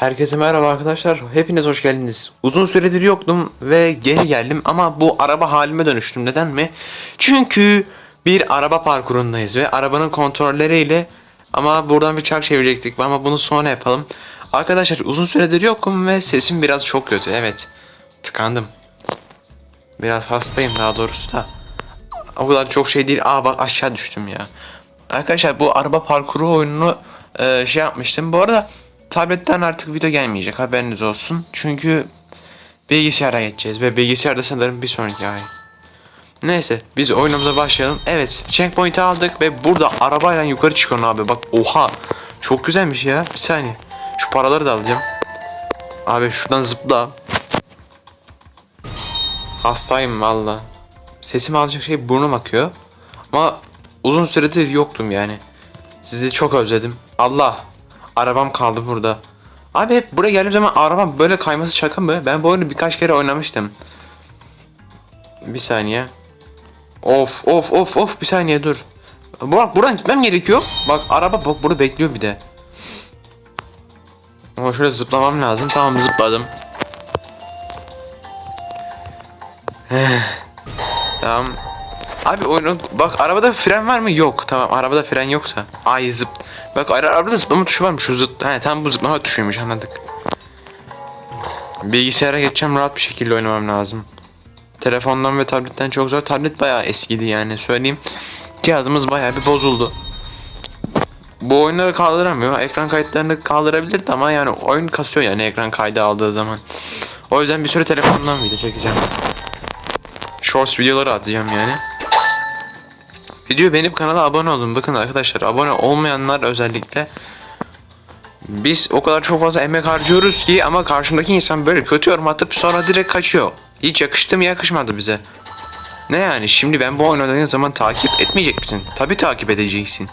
Herkese merhaba arkadaşlar. Hepiniz hoş geldiniz. Uzun süredir yoktum ve geri geldim ama bu araba halime dönüştüm. Neden mi? Çünkü bir araba parkurundayız ve arabanın kontrolleriyle ama buradan bir çark çevirecektik ama bunu sonra yapalım. Arkadaşlar uzun süredir yokum ve sesim biraz çok kötü. Evet. Tıkandım. Biraz hastayım daha doğrusu da. O kadar çok şey değil. Aa bak aşağı düştüm ya. Arkadaşlar bu araba parkuru oyununu e, şey yapmıştım. Bu arada tabletten artık video gelmeyecek haberiniz olsun. Çünkü bilgisayara geçeceğiz ve bilgisayarda sanırım bir sonraki ay. Neyse biz oyunumuza başlayalım. Evet checkpoint'i aldık ve burada arabayla yukarı çıkıyorsun abi. Bak oha çok güzelmiş ya. Bir saniye. Şu paraları da alacağım. Abi şuradan zıpla. Hastayım valla. Sesimi alacak şey burnum akıyor. Ama uzun süredir yoktum yani. Sizi çok özledim. Allah. Arabam kaldı burada. Abi hep buraya geldiğim zaman arabam böyle kayması şaka mı? Ben bu oyunu birkaç kere oynamıştım. Bir saniye. Of of of of bir saniye dur. Bak buradan gitmem gerekiyor. Bak araba bak burada bekliyor bir de. Ama şöyle zıplamam lazım. Tamam zıpladım. Tamam. Abi oyunun bak arabada fren var mı? Yok. Tamam arabada fren yoksa. Ay zıp. Bak ara- arabada zıplama tuşu var mı? Şu zıp. He tam bu zıplama tuşuymuş anladık. Bilgisayara geçeceğim rahat bir şekilde oynamam lazım. Telefondan ve tabletten çok zor. Tablet bayağı eskidi yani söyleyeyim. Cihazımız bayağı bir bozuldu. Bu oyunları kaldıramıyor. Ekran kayıtlarını kaldırabilirdi ama yani oyun kasıyor yani ekran kaydı aldığı zaman. O yüzden bir süre telefondan video çekeceğim. Shorts videoları atacağım yani. Video benim kanala abone olun. Bakın arkadaşlar abone olmayanlar özellikle biz o kadar çok fazla emek harcıyoruz ki ama karşımdaki insan böyle kötü yorum atıp sonra direkt kaçıyor. Hiç yakıştı mı yakışmadı bize. Ne yani şimdi ben bu oyunu oynadığım zaman takip etmeyecek misin? Tabi takip edeceksin.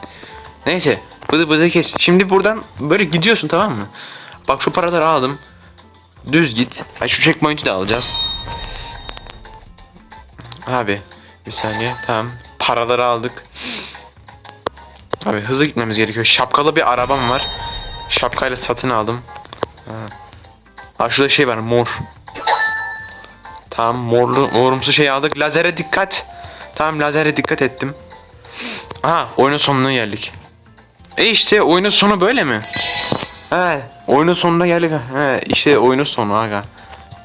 Neyse bıdı bıdı kes. Şimdi buradan böyle gidiyorsun tamam mı? Bak şu paraları aldım. Düz git. Ha, şu checkpoint'i de alacağız. Abi bir saniye tamam paraları aldık. Abi hızlı gitmemiz gerekiyor. Şapkalı bir arabam var. Şapkayla satın aldım. Ha. Aa, şurada şey var mor. Tamam morlu morumsu şey aldık. Lazere dikkat. Tamam lazere dikkat ettim. Aha oyunun sonuna geldik. E işte oyunun sonu böyle mi? He oyunun sonuna geldik. He işte oyunun sonu aga.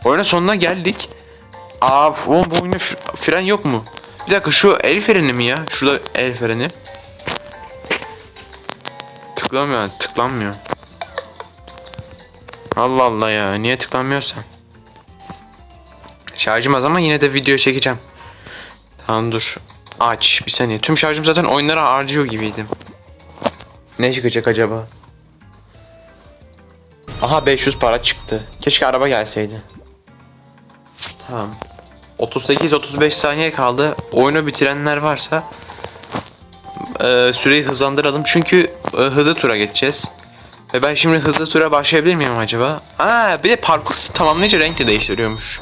Oyunun sonuna geldik. Aa oğlum bu oyunda fr- fren yok mu? Bir dakika şu el freni mi ya? Şurada el freni. Tıklamıyor, tıklanmıyor. Allah Allah ya, niye tıklanmıyorsa? Şarjım az ama yine de video çekeceğim. Tamam dur. Aç bir saniye. Tüm şarjım zaten oyunlara harcıyor gibiydim. Ne çıkacak acaba? Aha 500 para çıktı. Keşke araba gelseydi. Tamam. 38-35 saniye kaldı. Oyunu bitirenler varsa e, süreyi hızlandıralım. Çünkü e, hızlı tura geçeceğiz. Ve ben şimdi hızlı tura başlayabilir miyim acaba? Aa, bir de parkur tamamlayınca renk de değiştiriyormuş.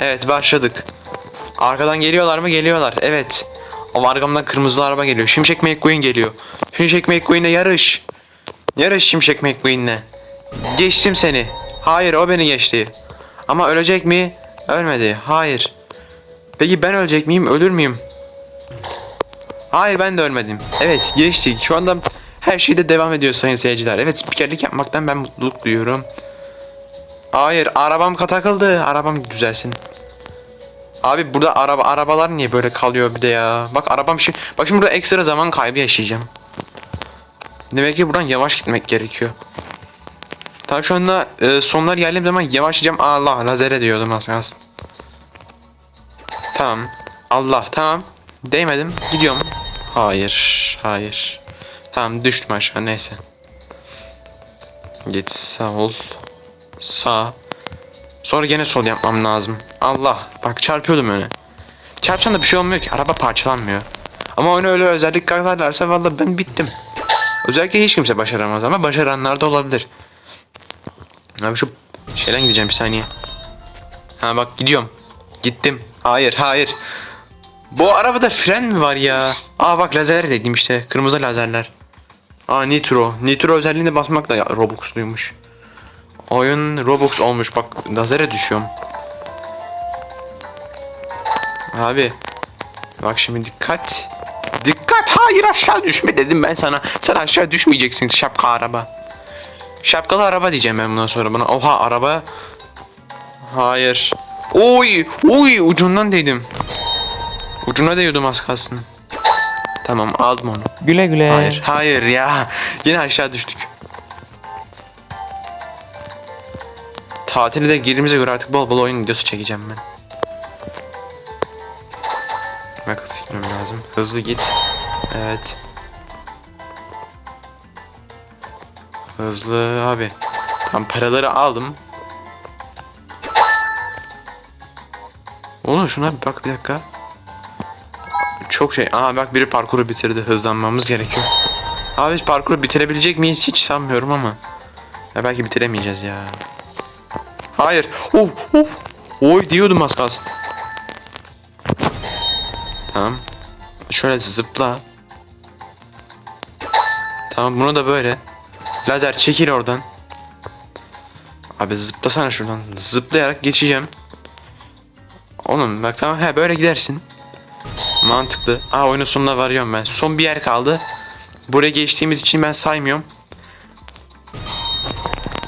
Evet başladık. Arkadan geliyorlar mı? Geliyorlar. Evet. Ama arkamdan kırmızı araba geliyor. Şimşek McQueen geliyor. Şimşek McQueen'le yarış. Yarış Şimşek McQueen'le. Geçtim seni. Hayır o beni geçti. Ama ölecek mi? Ölmedi. Hayır. Peki ben ölecek miyim? Ölür müyüm? Hayır ben de ölmedim. Evet geçtik. Şu anda her şeyde devam ediyor sayın seyirciler. Evet spikerlik yapmaktan ben mutluluk duyuyorum. Hayır arabam takıldı. Arabam düzelsin. Abi burada araba arabalar niye böyle kalıyor bir de ya? Bak arabam şimdi bak şimdi burada ekstra zaman kaybı yaşayacağım. Demek ki buradan yavaş gitmek gerekiyor. Tam şu anda e, sonlar geldiğim zaman yavaşlayacağım. Allah lazere diyordum kalsın. Tamam. Allah tamam. Değmedim. Gidiyorum. Hayır. Hayır. Tamam düştüm aşağı neyse. Git sağ ol. Sağ. Sonra gene sol yapmam lazım. Allah. Bak çarpıyordum öne. Çarpsan da bir şey olmuyor ki. Araba parçalanmıyor. Ama oyunu öyle özellik katarlarsa vallahi ben bittim. Özellikle hiç kimse başaramaz ama başaranlar da olabilir. Abi şu şeyden gideceğim bir saniye. Ha bak gidiyorum. Gittim. Hayır hayır. Bu arabada fren mi var ya? Aa bak lazer dedim işte. Kırmızı lazerler. Aa nitro. Nitro özelliğine basmak da Robux'luymuş. Oyun Robux olmuş bak lazere düşüyorum. Abi. Bak şimdi dikkat. Dikkat hayır aşağı düşme dedim ben sana. Sen aşağı düşmeyeceksin şapka araba. Şapkalı araba diyeceğim ben bundan sonra buna. Oha araba. Hayır. Oy, oy ucundan değdim. Ucuna değiyordum az kalsın. Tamam aldım onu. Güle güle. Hayır, hayır ya. Yine aşağı düştük. Tatile de girdiğimize göre artık bol bol oyun videosu çekeceğim ben. Makas gitmem lazım. Hızlı git. Evet. Hızlı abi. Tam paraları aldım. Oğlum şuna bir bak bir dakika. Çok şey. Aa bak biri parkuru bitirdi. Hızlanmamız gerekiyor. Abi parkuru bitirebilecek miyiz hiç sanmıyorum ama. Ya belki bitiremeyeceğiz ya. Hayır. Oh, oh. Oy diyordum az kalsın. Tamam. Şöyle zıpla. Tamam bunu da böyle. Lazer çekil oradan. Abi zıplasana şuradan. Zıplayarak geçeceğim. Oğlum bak tamam he böyle gidersin. Mantıklı. Aa oyunun sonuna varıyorum ben. Son bir yer kaldı. Buraya geçtiğimiz için ben saymıyorum.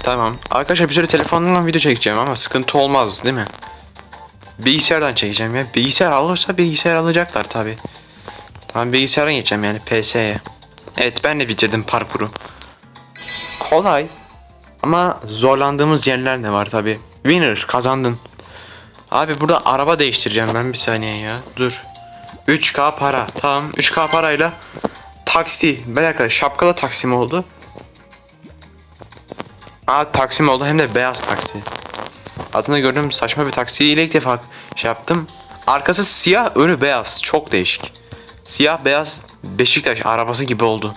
Tamam. Arkadaşlar bir süre telefonumdan video çekeceğim ama sıkıntı olmaz değil mi? Bilgisayardan çekeceğim ya. Bilgisayar alırsa bilgisayar alacaklar tabi. Tamam bilgisayardan geçeceğim yani PS'ye. Evet ben de bitirdim parkuru. Kolay. Ama zorlandığımız yerler de var tabi. Winner kazandın. Abi burada araba değiştireceğim ben bir saniye ya. Dur. 3K para. Tamam 3K parayla taksi. Bir dakika şapkalı taksi mi oldu? Aa taksi mi oldu hem de beyaz taksi. Adını gördüğüm saçma bir taksiyle ilk defa şey yaptım. Arkası siyah önü beyaz. Çok değişik. Siyah beyaz Beşiktaş arabası gibi oldu.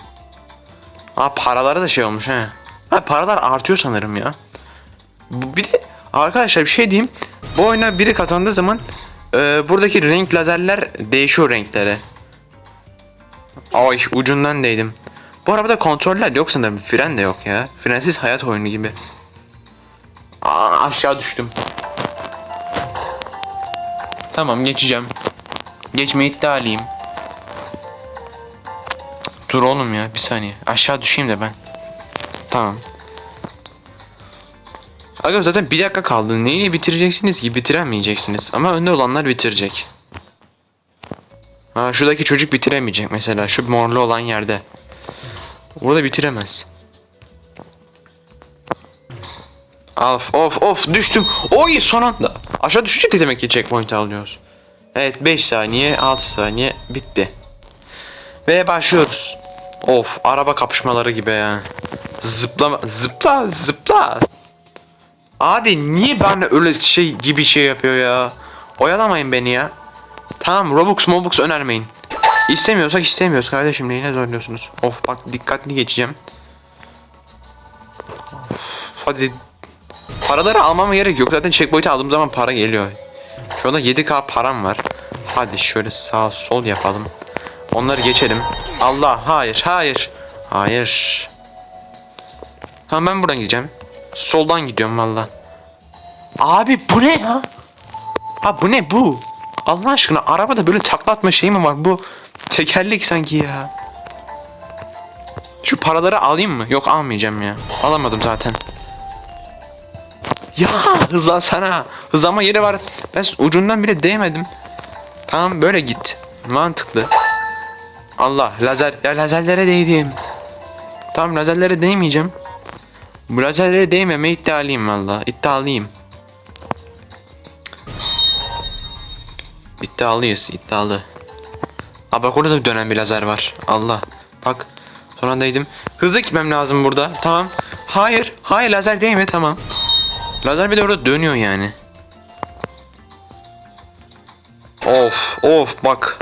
Aa paraları da şey olmuş he. Ha paralar artıyor sanırım ya. Bir de arkadaşlar bir şey diyeyim. Bu oyuna biri kazandığı zaman e, buradaki renk lazerler değişiyor renklere. Ay ucundan değdim. Bu arabada kontroller yok sanırım. Fren de yok ya. Frensiz hayat oyunu gibi. Aa, aşağı düştüm. Tamam geçeceğim. Geçme iddialıyım. Dur oğlum ya bir saniye. Aşağı düşeyim de ben. Tamam. Aga zaten bir dakika kaldı. Neyle bitireceksiniz ki? Bitiremeyeceksiniz. Ama önde olanlar bitirecek. Ha şuradaki çocuk bitiremeyecek mesela. Şu morlu olan yerde. Burada bitiremez. Of of of düştüm. Oy son anda. Aşağı düşünce de demek ki checkpoint alıyoruz. Evet 5 saniye 6 saniye bitti. Ve başlıyoruz. Of araba kapışmaları gibi ya. Zıplama zıpla zıpla. Abi niye ben öyle şey gibi şey yapıyor ya? Oyalamayın beni ya. Tamam Robux Mobux önermeyin. İstemiyorsak istemiyoruz kardeşim neyine zorluyorsunuz? Of bak dikkatli geçeceğim. Of, hadi. Paraları almama gerek yok zaten checkpoint'i aldığım zaman para geliyor. Şu anda 7k param var. Hadi şöyle sağ sol yapalım. Onları geçelim. Allah hayır hayır. Hayır. Tamam ben buradan gideceğim. Soldan gidiyorum valla. Abi bu ne ya? Ha bu ne bu? Allah aşkına arabada böyle takla atma şey mi var? Bu tekerlek sanki ya. Şu paraları alayım mı? Yok almayacağım ya. Alamadım zaten. Ya hızlansana. Hızlanma yeri var. Ben ucundan bile değmedim. Tamam böyle git. Mantıklı. Allah lazer. Ya lazerlere değdim. Tamam lazerlere değmeyeceğim. Bu lazerlere değmeme iddialıyım valla. İddialıyım. İddialıyız, iddialı. Aa bak orada da bir dönen bir lazer var. Allah. Bak. Son anda değdim. Hızlı gitmem lazım burada. Tamam. Hayır. Hayır lazer değme tamam. Lazer bir de orada dönüyor yani. Of of bak.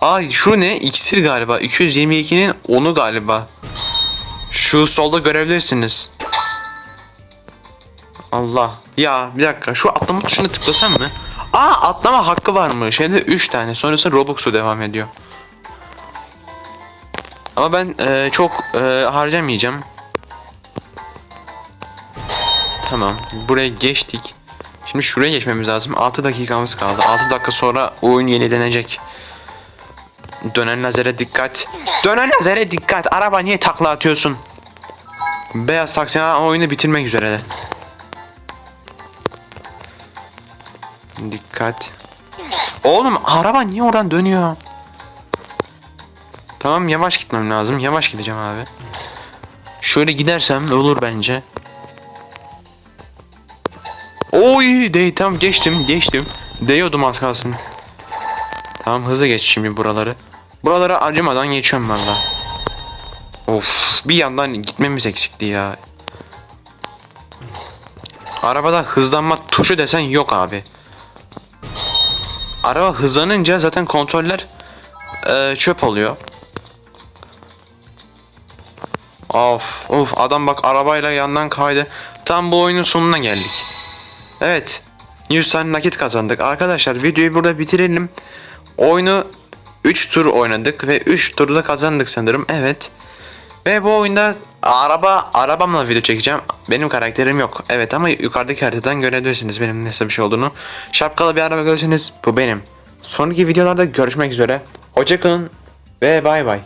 Ay şu ne? İksir galiba. 222'nin 10'u galiba. Şu solda görebilirsiniz. Allah. Ya bir dakika şu atlama tuşuna tıklasam mı? Aa atlama hakkı var mı? Şeyde 3 tane. Sonrasında Robux'u devam ediyor. Ama ben e, çok e, harcamayacağım. Tamam. Buraya geçtik. Şimdi şuraya geçmemiz lazım. 6 dakikamız kaldı. 6 dakika sonra oyun yenilenecek. Dönen lazere dikkat. Dönen lazere dikkat. Araba niye takla atıyorsun? Beyaz taksi oyunu bitirmek üzere. Dikkat. Oğlum araba niye oradan dönüyor? Tamam yavaş gitmem lazım. Yavaş gideceğim abi. Şöyle gidersem olur bence. Oy dey tamam geçtim geçtim. Değiyordum az kalsın. Tamam hızlı geç şimdi buraları. Buralara acımadan geçiyorum valla. Of bir yandan gitmemiz eksikti ya. Arabada hızlanma tuşu desen yok abi. Araba hızlanınca zaten kontroller eee, çöp oluyor. Of of adam bak arabayla yandan kaydı. Tam bu oyunun sonuna geldik. Evet. 100 tane nakit kazandık. Arkadaşlar videoyu burada bitirelim. Oyunu 3 tur oynadık ve 3 turda kazandık sanırım. Evet. Ve bu oyunda araba arabamla video çekeceğim. Benim karakterim yok. Evet ama yukarıdaki haritadan görebilirsiniz benim nasıl bir şey olduğunu. Şapkalı bir araba görseniz bu benim. Sonraki videolarda görüşmek üzere. Hoşçakalın ve bay bay.